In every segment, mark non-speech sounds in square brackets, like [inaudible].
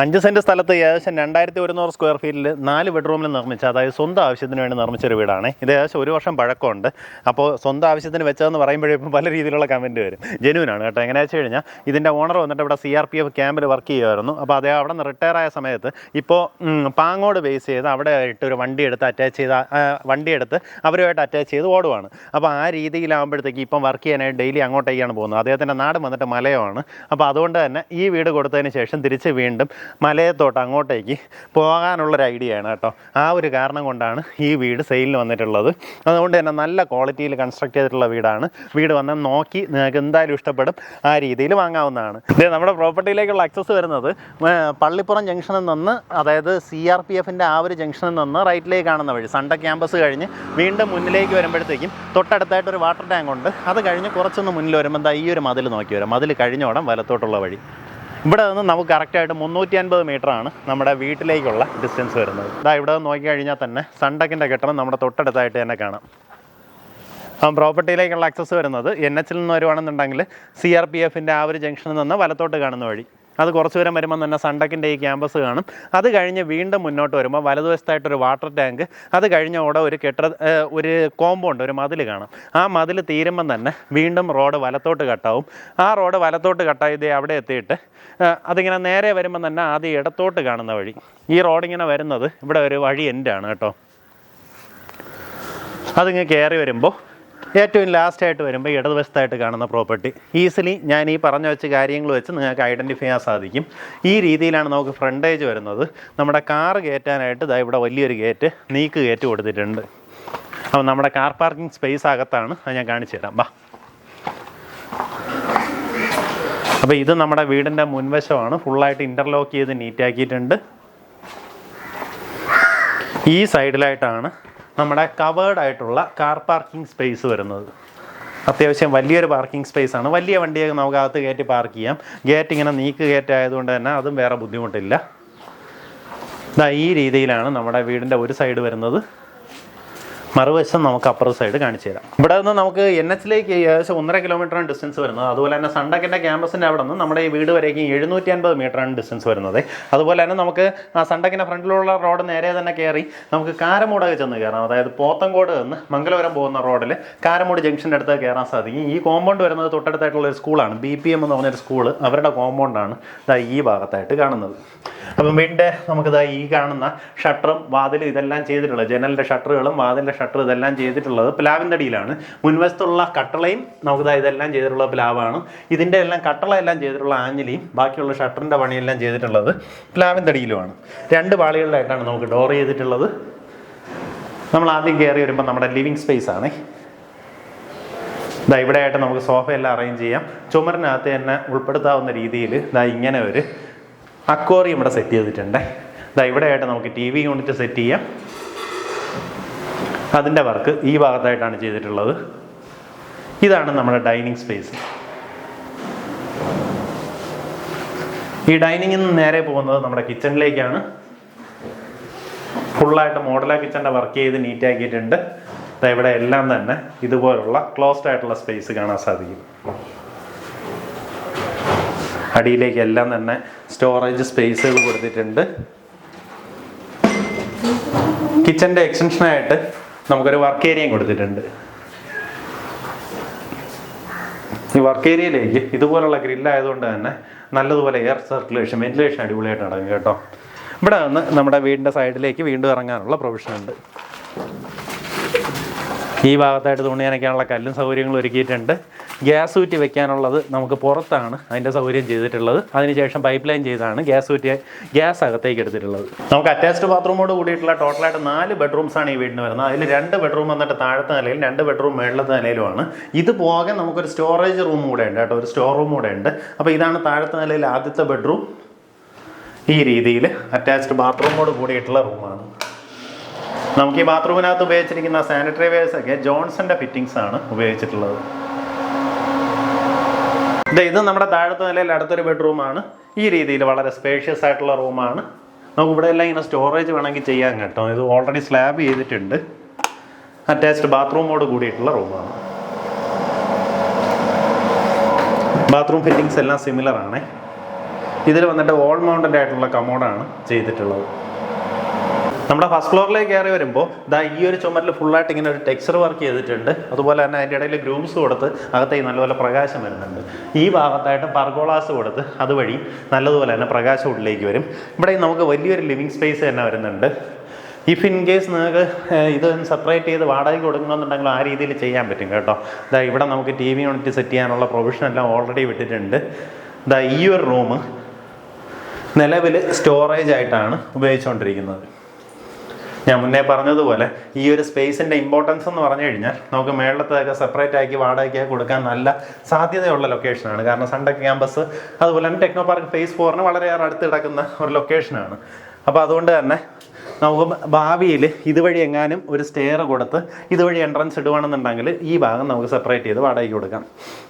അഞ്ച് സെന്റ് സ്ഥലത്ത് ഏകദേശം രണ്ടായിരത്തി ഒരുന്നൂറ് സ്ക്വയർ ഫീറ്റിൽ നാല് ബെഡ്റൂമിൽ നിർമ്മിച്ച അതായത് സ്വന്തം ആവശ്യത്തിന് വേണ്ടി നിർമ്മിച്ചൊരു വീടാണ്. ഇത് ഏകദേശം ഒരു വർഷം പഴക്കമുണ്ട്. അപ്പോൾ സ്വന്തം ആവശ്യത്തിന് വെച്ചതെന്ന് പറയുമ്പോഴേ പല രീതിയിലുള്ള കമന്റ് വരും. ജെനുവിനാണ് കേട്ടോ. എങ്ങനെ വെച്ച് കഴിഞ്ഞാൽ ഇതിന്റെ ഓണർ വന്നിട്ട് ഇവിടെ സി ആർ പി എഫ് ക്യാമ്പിൽ വർക്ക് ചെയ്യുമായിരുന്നു. അപ്പോൾ അതേ അവിടെ നിന്ന് റിട്ടയർ ആയ സമയത്ത് ഇപ്പോൾ പാങ്ങോട് ബേസ് ചെയ്ത് അവിടെ ആയിട്ട് ഒരു വണ്ടി എടുത്ത് അറ്റാച്ച് ചെയ്ത വണ്ടി എടുത്ത് അവരുമായിട്ട് അറ്റാച്ച് ചെയ്ത് ഓടുവാണ്. അപ്പോൾ ആ രീതിയിലാകുമ്പോഴത്തേക്ക് ഇപ്പം വർക്ക് ചെയ്യാനായിട്ട് ഡെയിലി അങ്ങോട്ടേക്കാണ് പോകുന്നത്. അദ്ദേഹത്തിന്റെ നാട് വന്നിട്ട് മലയമാണ്. അപ്പോൾ അതുകൊണ്ട് തന്നെ ഈ വീട് കൊടുത്തതിന് ശേഷം തിരിച്ച് വീണ്ടും മലയത്തോട്ട് അങ്ങോട്ടേക്ക് പോകാനുള്ളൊരു ഐഡിയ ആണ് കേട്ടോ. ആ ഒരു കാരണം കൊണ്ടാണ് ഈ വീട് സെയിലിന് വന്നിട്ടുള്ളത്. അതുകൊണ്ട് തന്നെ നല്ല ക്വാളിറ്റിയിൽ കൺസ്ട്രക്ട് ചെയ്തിട്ടുള്ള വീടാണ്. വീട് വന്ന് നോക്കി നിങ്ങൾക്ക് എന്തായാലും ഇഷ്ടപ്പെടും. ആ രീതിയിൽ വാങ്ങാവുന്നതാണ്. ഇത് നമ്മുടെ പ്രോപ്പർട്ടിയിലേക്കുള്ള അക്സസ് വരുന്നത് പള്ളിപ്പുറം ജംഗ്ഷനിൽ നിന്ന് അതായത് സി ആർ പി എഫിന്റെ ആ ഒരു ജംഗ്ഷനിൽ നിന്ന് റൈറ്റിലേക്ക് കാണുന്ന വഴി സണ്ട ക്യാമ്പസ് കഴിഞ്ഞ് വീണ്ടും മുന്നിലേക്ക് വരുമ്പോഴത്തേക്കും തൊട്ടടുത്തായിട്ട് ഒരു വാട്ടർ ടാങ്ക് ഉണ്ട്. അത് കഴിഞ്ഞ് കുറച്ചൊന്ന് മുന്നിൽ വരുമ്പോൾ എന്താ ഈ ഒരു മതിൽ നോക്കി വരാം. മതിൽ കഴിഞ്ഞോടം വലത്തോട്ടുള്ള വഴി. ഇവിടെ നിന്ന് നമുക്ക് കറക്റ്റായിട്ട് മുന്നൂറ്റി അൻപത് ആണ് നമ്മുടെ വീട്ടിലേക്കുള്ള ഡിസ്റ്റൻസ് വരുന്നത്. ഇതാ ഇവിടെ നിന്ന് നോക്കിക്കഴിഞ്ഞാൽ തന്നെ സണ്ടക്കിന്റെ കെട്ടണം നമ്മുടെ തൊട്ടടുത്തായിട്ട് തന്നെ കാണാം. പ്രോപ്പർട്ടിയിലേക്കുള്ള ആക്സസ് വരുന്നത് എൻ എച്ചിൽ നിന്ന് വരുവാണെന്നുണ്ടെങ്കിൽ സി ആർ പി എഫിന്റെ ആ ഒരു ജംഗ്ഷനിൽ നിന്ന് വലത്തോട്ട് കാണുന്ന വഴി. അത് കുറച്ച് ദൂരം വരുമ്പോൾ തന്നെ സണ്ടക്കിന്റെ ഈ ക്യാമ്പസ് കാണും. അത് കഴിഞ്ഞ് വീണ്ടും മുന്നോട്ട് വരുമ്പോൾ വലതുവശത്തായിട്ടൊരു വാട്ടർ ടാങ്ക് അത് കഴിഞ്ഞ അവിടെ ഒരു കെട്ട ഒരു കോമ്പൗണ്ട് ഒരു മതിൽ കാണും. ആ മതിൽ തീരുമ്പം തന്നെ വീണ്ടും റോഡ് വലത്തോട്ട് കട്ടാവും. ആ റോഡ് വലത്തോട്ട് കട്ടായി ഇതേ അവിടെ എത്തിയിട്ട് അതിങ്ങനെ നേരെ വരുമ്പോൾ തന്നെ ആദ്യം ഇടത്തോട്ട് കാണുന്ന വഴി. ഈ റോഡിങ്ങനെ വരുന്നത് ഇവിടെ ഒരു വഴി എൻഡാണ് കേട്ടോ. അതിങ്ങ് കയറി വരുമ്പോൾ ഏറ്റവും ലാസ്റ്റ് ആയിട്ട് വരുമ്പോൾ ഇടതുവശത്തായിട്ട് കാണുന്ന പ്രോപ്പർട്ടി ഈസിലി ഞാൻ ഈ പറഞ്ഞു വെച്ച കാര്യങ്ങൾ വെച്ച് നിങ്ങൾക്ക് ഐഡന്റിഫൈ ചെയ്യാൻ സാധിക്കും. ഈ രീതിയിലാണ് നമുക്ക് ഫ്രണ്ടേജ് വരുന്നത്. നമ്മുടെ കാർ കയറ്റാനായിട്ട് ഇതാ ഇവിടെ വലിയൊരു ഗേറ്റ് നീക്ക് ഗേറ്റ് കൊടുത്തിട്ടുണ്ട്. അപ്പോൾ നമ്മുടെ കാർ പാർക്കിംഗ് സ്പേസ് അകത്താണ്. അത് ഞാൻ കാണിച്ചു തരാം. ബാ അപ്പോൾ ഇത് നമ്മുടെ വീടിന്റെ മുൻവശമാണ്. ഫുള്ളായിട്ട് ഇന്റർലോക്ക് ചെയ്ത് നീറ്റാക്കിയിട്ടുണ്ട് ഈ സൈഡിലായിട്ടാണ് നമ്മുടെ കവേർഡ് ആയിട്ടുള്ള കാർ പാർക്കിംഗ് സ്പേസ് വരുന്നത്. അത്യാവശ്യം വലിയൊരു പാർക്കിംഗ് സ്പേസ് ആണ്. വലിയ വണ്ടിയൊക്കെ നമുക്ക് അകത്ത് കയറ്റി പാർക്ക് ചെയ്യാം. ഗേറ്റ് ഇങ്ങനെ നീക്ക് ഗേറ്റ് ആയതുകൊണ്ട് തന്നെ അതും വേറെ ബുദ്ധിമുട്ടില്ല. ഈ രീതിയിലാണ് നമ്മുടെ വീടിന്റെ ഒരു സൈഡ് വരുന്നത്. മറുവശം നമുക്ക് അപ്പുറ സൈഡ് കാണിച്ചു തരാം. ഇവിടെ നിന്ന് നമുക്ക് എൻ എച്ചിലേക്ക് ഏകദേശം ഒന്നര കിലോമീറ്ററാണ് ഡിസ്റ്റൻസ് വരുന്നത്. അതുപോലെ തന്നെ സണ്ടക്കിന്റെ ക്യാമ്പസിന്റെ അവിടെ നിന്ന് നമ്മുടെ ഈ വീട് വരേക്കും എഴുന്നൂറ്റി അൻപത് മീറ്ററാണ് ഡിസ്റ്റൻസ് വരുന്നത്. അതുപോലെ തന്നെ നമുക്ക് ആ സണ്ടക്കിന്റെ ഫ്രണ്ടിലുള്ള റോഡ് നേരെ തന്നെ കയറി നമുക്ക് കാരമൂടൊക്കെ ചെന്ന് കയറാം അതായത് പോത്തങ്കോട് നിന്ന് മംഗലപുരം പോകുന്ന റോഡിൽ കാരമൂട് ജംഗ്ഷന്റെ അടുത്ത് കയറാൻ സാധിക്കും. ഈ കോമ്പൗണ്ട് വരുന്നത് തൊട്ടടുത്തായിട്ടുള്ള ഒരു സ്കൂളാണ് ബി പി എം എന്ന് പറഞ്ഞൊരു സ്കൂൾ അവരുടെ കോമ്പൗണ്ടാണ് ഇതാ ഈ ഭാഗത്തായിട്ട് കാണുന്നത്. അപ്പം വീടിന്റെ നമുക്കിതാ ഈ കാണുന്ന ഷട്ടറും വാതിലും ഇതെല്ലാം ചെയ്തിട്ടുള്ളത് ജനലിന്റെ ഷട്ടറുകളും വാതിലിന്റെ ഷട്ടർ ഇതെല്ലാം ചെയ്തിട്ടുള്ളത് പ്ലാവിന്റെ അടിയിലാണ് മുൻവശത്തുള്ള കട്ടളയും നമുക്കിതാ ഇതെല്ലാം ചെയ്തിട്ടുള്ള പ്ലാവാണ്. ഇതിന്റെ എല്ലാം കട്ടള എല്ലാം ചെയ്തിട്ടുള്ള ആഞ്ഞിലിയും ബാക്കിയുള്ള ഷട്ടറിന്റെ പണിയെല്ലാം ചെയ്തിട്ടുള്ളത് പ്ലാവിന്റെ അടിയിലുമാണ് രണ്ട് പാളികളിലായിട്ടാണ് നമുക്ക് ഡോർ ചെയ്തിട്ടുള്ളത്. നമ്മൾ ആദ്യം കയറി വരുമ്പോൾ നമ്മുടെ ലിവിങ് സ്പേസ് ആണ് ഇതാ ഇവിടെയായിട്ട് നമുക്ക് സോഫയെല്ലാം അറേഞ്ച് ചെയ്യാം. ചുമരിനകത്ത് തന്നെ ഉൾപ്പെടുത്താവുന്ന രീതിയിൽ ഇതാ ഇങ്ങനെ ഒരു അക്വോറിയം ഇവിടെ സെറ്റ് ചെയ്തിട്ടുണ്ട്. ഇതാ ഇവിടെയായിട്ട് നമുക്ക് ടി വി യൂണിറ്റ് സെറ്റ് ചെയ്യാം. അതിന്റെ വർക്ക് ഈ ഭാഗത്തായിട്ടാണ് ചെയ്തിട്ടുള്ളത്. ഇതാണ് നമ്മുടെ ഡൈനിങ് സ്പേസ്. ഈ ഡൈനിങ്ങിൽ നിന്ന് നേരെ പോകുന്നത് നമ്മുടെ കിച്ചണിലേക്കാണ്. ഫുള്ളായിട്ട് മോഡലാ കിച്ചന്റെ വർക്ക് ചെയ്ത് നീറ്റാക്കിയിട്ടുണ്ട്. ഇവിടെ എല്ലാം തന്നെ ഇതുപോലുള്ള ക്ലോസ്ഡ് ആയിട്ടുള്ള സ്പേസ് കാണാൻ സാധിക്കും. അടിയിലേക്ക് എല്ലാം തന്നെ സ്റ്റോറേജ് സ്പേസുകൾ കൊടുത്തിട്ടുണ്ട്. കിച്ചന്റെ എക്സ്റ്റൻഷനായിട്ട് നമുക്കൊരു വർക്ക് ഏരിയയും കൊടുത്തിട്ടുണ്ട്. ഈ വർക്ക് ഏരിയയിലേക്ക് ഇതുപോലുള്ള ഗ്രില്ലായതുകൊണ്ട് തന്നെ നല്ലതുപോലെ എയർ സർക്കുലേഷൻ വെന്റിലേഷൻ അടിപൊളിയായിട്ട് നടക്കും കേട്ടോ. ഇവിടെ നിന്ന് നമ്മുടെ വീടിന്റെ സൈഡിലേക്ക് വീണ്ടും ഇറങ്ങാനുള്ള പ്രൊവിഷൻ ഉണ്ട്. ഈ ഭാഗത്തായിട്ട് തുണി നനയ്ക്കാനുള്ള കല്ലും സൗകര്യങ്ങളും ഒരുക്കിയിട്ടുണ്ട്. ഗ്യാസ് ഊറ്റി വെക്കാനുള്ളത് നമുക്ക് പുറത്താണ് അതിന്റെ സൗകര്യം ചെയ്തിട്ടുള്ളത്. അതിനുശേഷം പൈപ്പ് ലൈൻ ചെയ്താണ് ഗ്യാസ് ഊറ്റി ഗ്യാസ് അകത്തേക്ക് എടുത്തിട്ടുള്ളത്. നമുക്ക് അറ്റാച്ച്ഡ് ബാത്റൂമോട് കൂടിയിട്ടുള്ള ടോട്ടലായിട്ട് നാല് ബെഡ്റൂംസാണ് ഈ വീടിന് വരുന്നത്. അതിൽ രണ്ട് ബെഡ്റൂം വന്നിട്ട് താഴത്തെ നിലയിൽ രണ്ട് ബെഡ്റൂം മേളത്തെ നിലയിലുമാണ്. ഇത് പോകെ നമുക്കൊരു സ്റ്റോറേജ് റൂം കൂടെ ഉണ്ട് കേട്ടോ. ഒരു സ്റ്റോർ റൂം കൂടെ ഉണ്ട്. അപ്പോൾ ഇതാണ് താഴത്തെ നിലയിൽ ആദ്യത്തെ ബെഡ്റൂം ഈ രീതിയിൽ അറ്റാച്ച്ഡ് ബാത്റൂമോട് കൂടിയിട്ടുള്ള റൂമാണ് നമുക്ക് ഈ ബാത്റൂമിനകത്ത് ഉപയോഗിച്ചിരിക്കുന്ന സാനിറ്ററി വെയർസ് ഒക്കെ ജോൺസന്റെ ഫിറ്റിംഗ്സ് ആണ് ഉപയോഗിച്ചിട്ടുള്ളത്. ഇത് നമ്മുടെ താഴത്തെ നിലയിൽ അടുത്തൊരു ബെഡ്റൂമാണ് ഈ രീതിയിൽ വളരെ സ്പേഷ്യസ് ആയിട്ടുള്ള റൂമാണ് നമുക്ക് ഇവിടെ എല്ലാം ഇങ്ങനെ സ്റ്റോറേജ് വേണമെങ്കിൽ ചെയ്യാൻ കേട്ടോ. ഇത് ഓൾറെഡി സ്ലാബ് ചെയ്തിട്ടുണ്ട്. അറ്റാച്ച്ഡ് ബാത്റൂമോട് കൂടിയിട്ടുള്ള റൂമാണ് ബാത്റൂം ഫിറ്റിംഗ്സ് എല്ലാം സിമിലർ ആണേ. ഇതിൽ വന്നിട്ട് ഓൾ മൗണ്ടന്റ് ആയിട്ടുള്ള കമോഡാണ് ചെയ്തിട്ടുള്ളത്. നമ്മുടെ ഫസ്റ്റ് ഫ്ലോറിലേക്ക് കയറി വരുമ്പോൾ ദാ ഈ ഒരു ചുമരിൽ ഫുള്ളായിട്ട് ഇങ്ങനെ ഒരു ടെക്സ്ചർ വർക്ക് ചെയ്തിട്ടുണ്ട്. അതുപോലെ തന്നെ അതിന്റെ ഇടയിൽ ഗ്രൂംസ് കൊടുത്ത് അകത്തേക്ക് നല്ലപോലെ പ്രകാശം വരുന്നുണ്ട്. ഈ ഭാഗത്തായിട്ട് പർഗോളാസ് കൊടുത്ത് അതുവഴി നല്ലതുപോലെ തന്നെ പ്രകാശം ഉള്ളിലേക്ക് വരും. ഇവിടെ നമുക്ക് വലിയൊരു ലിവിങ് സ്പേസ് തന്നെ വരുന്നുണ്ട്. ഇഫ് ഇൻ കേസ് നിങ്ങൾക്ക് ഇത് സെപ്പറേറ്റ് ചെയ്ത് വാടകയ്ക്ക് കൊടുക്കണമെന്നുണ്ടെങ്കിൽ ആ രീതിയിൽ ചെയ്യാൻ പറ്റും കേട്ടോ. ഇതാ ഇവിടെ നമുക്ക് ടി വി യൂണിറ്റ് സെറ്റ് ചെയ്യാനുള്ള പ്രൊവിഷൻ എല്ലാം ഓൾറെഡി വിട്ടിട്ടുണ്ട്. ഇതാ ഈ ഒരു റൂം നിലവിൽ സ്റ്റോറേജ് ആയിട്ടാണ് ഉപയോഗിച്ചുകൊണ്ടിരിക്കുന്നത്. ഞാൻ മുന്നേ പറഞ്ഞതുപോലെ ഈ ഒരു സ്പേസിന്റെ ഇമ്പോർട്ടൻസ് എന്ന് പറഞ്ഞു കഴിഞ്ഞാൽ നമുക്ക് മേളത്തൊക്കെ സെപ്പറേറ്റ് ആക്കി വാടകയ്ക്ക് കൊടുക്കാൻ നല്ല സാധ്യതയുള്ള ലൊക്കേഷനാണ് കാരണം സൺടെക് ക്യാമ്പസ് അതുപോലെ തന്നെ ടെക്നോ പാർക്ക് ഫേസ് ഫോറിന് വളരെയേറെ അടുത്ത് കിടക്കുന്ന ഒരു ലൊക്കേഷനാണ് അപ്പോൾ അതുകൊണ്ട് തന്നെ നമുക്ക് ഭാവിയിൽ ഇതുവഴി എങ്ങാനും ഒരു സ്റ്റെയർ കൊടുത്ത് ഇതുവഴി എൻട്രൻസ് ഇടുവാണെന്നുണ്ടെങ്കിൽ ഈ ഭാഗം നമുക്ക് സെപ്പറേറ്റ് ചെയ്ത് വാടകയ്ക്ക് കൊടുക്കാം.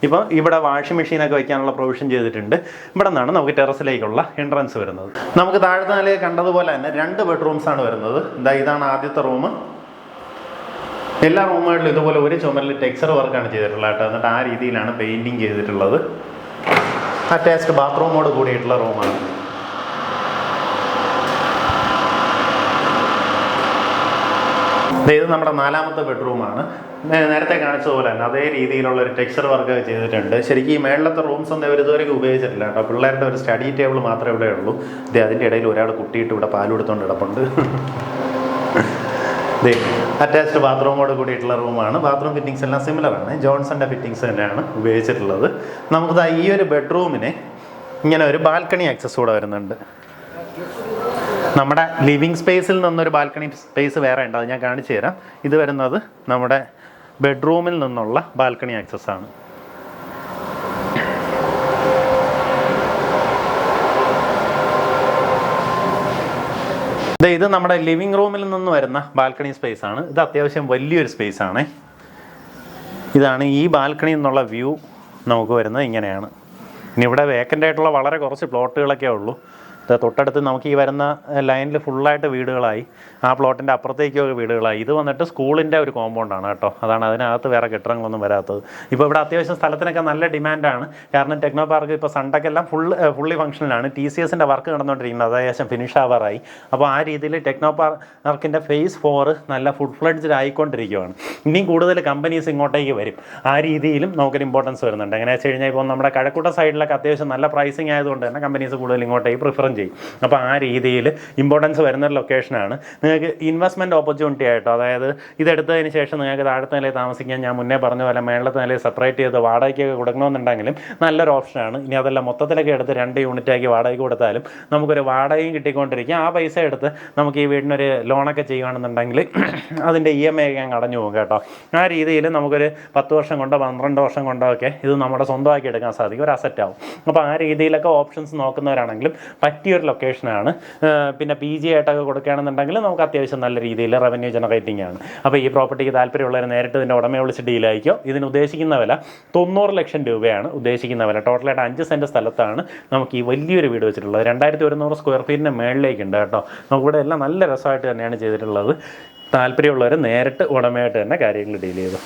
ഇപ്പോൾ ഇവിടെ വാഷിംഗ് മെഷീനൊക്കെ വയ്ക്കാനുള്ള പ്രൊവിഷൻ ചെയ്തിട്ടുണ്ട്. ഇവിടെ നിന്നാണ് നമുക്ക് ടെറസിലേക്കുള്ള എൻട്രൻസ് വരുന്നത്. നമുക്ക് താഴത്തെ നിലയിൽ കണ്ടതുപോലെ തന്നെ രണ്ട് ബെഡ്റൂംസാണ് വരുന്നത്. ഇതാ ഇതാണ് ആദ്യത്തെ റൂം എല്ലാ റൂമുകളിലും ഇതുപോലെ ഒരു ചുമരിൽ ടെക്സ്ചർ വർക്കാണ് ചെയ്തിട്ടുള്ളത് കേട്ടോ. എന്നിട്ട് ആ രീതിയിലാണ് പെയിന്റിങ് ചെയ്തിട്ടുള്ളത്. അറ്റാച്ച്ഡ് ബാത്റൂമോട് കൂടിയിട്ടുള്ള റൂമാണ് ഇത് നമ്മുടെ നാലാമത്തെ ബെഡ്റൂമാണ്. നേരത്തെ കാണിച്ചതുപോലെ തന്നെ അതേ രീതിയിലുള്ള ഒരു ടെക്സ്ചർ വർക്ക് ചെയ്തിട്ടുണ്ട്. ശരിക്കും ഈ മേളിലത്തെ റൂംസ് ഒന്നും ഇവർ ഇതുവരെയും ഉപയോഗിച്ചിട്ടില്ല കേട്ടോ. പിള്ളേരുടെ ഒരു സ്റ്റഡി ടേബിൾ മാത്രമേ ഇവിടെ ഉള്ളൂ. ദേ അതിന്റെ ഇടയിൽ ഒരാൾ കുട്ടിയിട്ട് ഇവിടെ പാൽ എടുത്തുകൊണ്ട് കിടപ്പുണ്ട്. [laughs] ദേ അറ്റാച്ച്ഡ് ബാത്റൂമോട് കൂടിയിട്ടുള്ള റൂമാണ്. ബാത്റൂം ഫിറ്റിങ്സ് എല്ലാം സിമിലറാണ് ജോൺസന്റെ ഫിറ്റിങ്സ് തന്നെയാണ് ഉപയോഗിച്ചിട്ടുള്ളത്. നമുക്ക് ഈ ഒരു ബെഡ്റൂമിന് ഇങ്ങനെ ഒരു ബാൽക്കണി ആക്സസ് കൂടെ വരുന്നുണ്ട്. നമ്മുടെ ലിവിങ് സ്പേസിൽ നിന്നൊരു ബാൽക്കണി സ്പേസ് വേറെ ഉണ്ട് അത് ഞാൻ കാണിച്ചു തരാം. ഇത് വരുന്നത് നമ്മുടെ ബെഡ്റൂമിൽ നിന്നുള്ള ബാൽക്കണി ആക്സസ് ആണ്. ഇത് നമ്മുടെ ലിവിങ് റൂമിൽ നിന്ന് വരുന്ന ബാൽക്കണി സ്പേസ് ആണ്. ഇത് അത്യാവശ്യം വലിയൊരു സ്പേസ് ആണ്. ഇതാണ് ഈ ബാൽക്കണിയിൽ നിന്നുള്ള വ്യൂ നമുക്ക് വരുന്നത് ഇങ്ങനെയാണ്. ഇനി ഇവിടെ വേക്കന്റ് ആയിട്ടുള്ള വളരെ കുറച്ച് പ്ലോട്ടുകളൊക്കെ ഉള്ളൂ. തൊട്ടടുത്ത് നമുക്ക് ഈ വരുന്ന ലൈനിൽ ഫുള്ളായിട്ട് വീടുകളായി. ആ പ്ലോട്ടിന്റെ അപ്പുറത്തേക്കൊക്കെ വീടുകളായി. ഇത് വന്നിട്ട് സ്കൂളിന്റെ ഒരു കോമ്പൗണ്ടാണ് കേട്ടോ. അതാണ് അതിനകത്ത് വേറെ കെട്ടിടങ്ങളൊന്നും വരാത്തത്. ഇപ്പോൾ ഇവിടെ അത്യാവശ്യം സ്ഥലത്തിനൊക്കെ നല്ല ഡിമാൻഡാണ് കാരണം ടെക്നോ പാർക്ക് ഇപ്പോൾ സണ്ടക്കെല്ലാം ഫുൾ ഫുള്ളി ഫംഗ്ഷനിലാണ് ടി സി എസിന്റെ വർക്ക് നടന്നുകൊണ്ടിരിക്കുന്നത് അത് ഏകദേശം ഫിനിഷ് ആവാറായി. അപ്പോൾ ആ രീതിയിൽ ടെക്നോ പാർക്കിന്റെ ഫേസ് ഫോർ നല്ല ഫുഡ് ഫ്ലഡ്ജഡ് ആയിക്കൊണ്ടിരിക്കുകയാണ് ഇനിയും കൂടുതൽ കമ്പനീസ് ഇങ്ങോട്ടേക്ക് വരും. ആ രീതിയിലും നമുക്കൊരു ഇമ്പോർട്ടൻസ് വരുന്നുണ്ട്. എങ്ങനെയാണെന്ന് വെച്ച് കഴിഞ്ഞാൽ ഇപ്പോൾ നമ്മുടെ കഴക്കൂട്ട സൈഡിലൊക്കെ അത്യാവശ്യം നല്ല പ്രൈസിങ് ആയതുകൊണ്ട് തന്നെ കമ്പനീസ് കൂടുതൽ ഇങ്ങോട്ടേക്ക് പ്രിഫറും ചെയ്യും. അപ്പോൾ ആ രീതിയിൽ ഇമ്പോർട്ടൻസ് വരുന്ന ഒരു ലൊക്കേഷനാണ് നിങ്ങൾക്ക് ഇൻവെസ്റ്റ്മെന്റ് ഓപ്പർച്യൂണിറ്റി ആയിട്ടോ അതായത് ഇതെടുത്തതിന് ശേഷം നിങ്ങൾക്ക് താഴത്തെ നിലയിൽ താമസിക്കാൻ ഞാൻ മുന്നേ പറഞ്ഞ പോലെ മേളത്തെ നിലയിൽ സെപ്പറേറ്റ് ചെയ്ത് വാടകയ്ക്കൊക്കെ കൊടുക്കണമെന്നുണ്ടെങ്കിലും നല്ലൊരു ഓപ്ഷനാണ് ഇനി അതല്ല മൊത്തത്തിലൊക്കെ എടുത്ത് രണ്ട് യൂണിറ്റാക്കി വാടകയ്ക്ക് കൊടുത്താലും നമുക്കൊരു വാടകയും കിട്ടിക്കൊണ്ടിരിക്കും. ആ പൈസ എടുത്ത് നമുക്ക് ഈ വീടിനൊരു ലോണൊക്കെ ചെയ്യുകയാണെന്നുണ്ടെങ്കിൽ അതിന്റെ ഇ എം ഐ ഒക്കെ അങ്ങ് പോകും കേട്ടോ. ആ രീതിയിൽ നമുക്കൊരു പത്ത് വർഷം കൊണ്ടോ പന്ത്രണ്ട് വർഷം കൊണ്ടോ ഒക്കെ ഇത് നമ്മുടെ സ്വന്തമാക്കി എടുക്കാൻ സാധിക്കും. ഒരു അസറ്റ് ആവും. അപ്പോൾ ആ രീതിയിലൊക്കെ ഓപ്ഷൻസ് നോക്കുന്നവരാണെങ്കിലും പറ്റിയൊരു ലൊക്കേഷനാണ് പിന്നെ പി ജി ആയിട്ടൊക്കെ കൊടുക്കുകയാണെന്നുണ്ടെങ്കിൽ നമുക്ക് അത്യാവശ്യം നല്ല രീതിയിൽ റവന്യൂ ജനറേറ്റിംഗ് ആണ്. അപ്പോൾ ഈ പ്രോപ്പർട്ടിക്ക് താല്പര്യമുള്ളവർ നേരിട്ട് ഇതിന്റെ ഉടമയെ വിളിച്ച് ഡീലായിരിക്കും ഇതിന് ഉദ്ദേശിക്കുന്ന വില തൊണ്ണൂറ് ലക്ഷം രൂപയാണ് ഉദ്ദേശിക്കുന്ന വില. ടോട്ടലായിട്ട് അഞ്ച് സെന്റ് സ്ഥലത്താണ് നമുക്ക് ഈ വലിയൊരു വീട് വെച്ചിട്ടുള്ളത്. രണ്ടായിരത്തി ഒരുന്നൂറ് സ്ക്വയർ ഫീറ്റിന്റെ മേളിലേക്കുണ്ട് കേട്ടോ. നമുക്കിവിടെ എല്ലാം നല്ല രസമായിട്ട് തന്നെയാണ് ചെയ്തിട്ടുള്ളത്. താല്പര്യമുള്ളവർ നേരിട്ട് ഉടമയായിട്ട് തന്നെ കാര്യങ്ങൾ ഡീൽ ചെയ്തു.